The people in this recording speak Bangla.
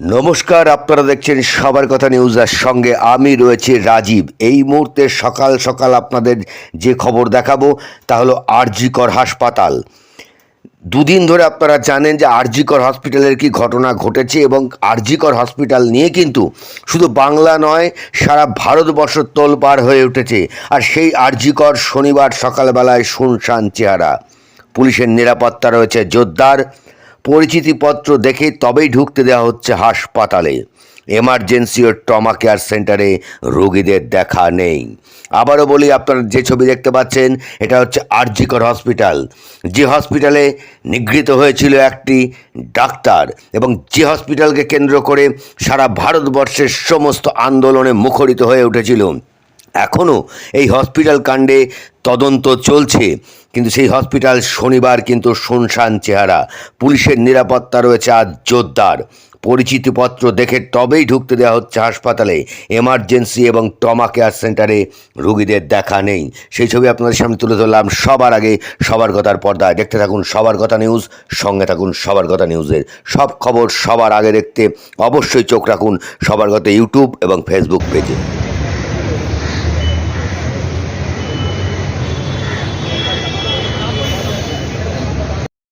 নমস্কার, আপনারা দেখছেন সবার কথা নিউজ আর সঙ্গে আমি রয়েছি রাজীব। এই মুহূর্তে সকাল সকাল আপনাদের যে খবর দেখাবো, তা হলো আরজিকর হাসপাতাল। দুদিন ধরে আপনারা জানেন যে আরজিকর হসপিটালের কি ঘটনা ঘটেছে এবং আরজিকর হসপিটাল নিয়ে কিন্তু শুধু বাংলা নয়, সারা ভারতবর্ষ তোলপাড় হয়ে উঠেছে। আর সেই আরজিকর শনিবার সকালবেলায় শুনশান চেহারা। পুলিশের নিরাপত্তা রয়েছে জোরদার। পরিচিতিপত্র দেখে তবেই ঢুকতে দেওয়া হচ্ছে হাসপাতালে। এমার্জেন্সি ও ট্রমা কেয়ার সেন্টারে রোগীদের দেখা নেই। আবারও বলি, আপনারা যে ছবি দেখতে পাচ্ছেন, এটা হচ্ছে আরজিকর হসপিটাল যে হসপিটালে নিগৃহীত হয়েছিল একটি ডাক্তার এবং যে হসপিটালকে কেন্দ্র করে সারা ভারতবর্ষের সমস্ত আন্দোলনে মুখরিত হয়ে উঠেছিল। এখনও এই হসপিটাল কাণ্ডে তদন্ত চলছে। কিন্তু সেই হসপিটাল শনিবার কিন্তু শুনশান চেহারা। পুলিশের নিরাপত্তা রয়েছে আজ জোরদার। পরিচিতিপত্র দেখে তবেই ঢুকতে দেওয়া হচ্ছে হাসপাতালে। এমার্জেন্সি এবং টমা কেয়ার সেন্টারে রুগীদের দেখা নেই। সেই ছবি আপনাদের সামনে তুলে ধরলাম সবার আগে সবার কথার পর্দায়। দেখতে থাকুন সবার কথা নিউজ, সঙ্গে থাকুন সবার কথা নিউজের। সব খবর সবার আগে দেখতে অবশ্যই চোখ রাখুন সবার কথা ইউটিউব এবং ফেসবুক পেজে।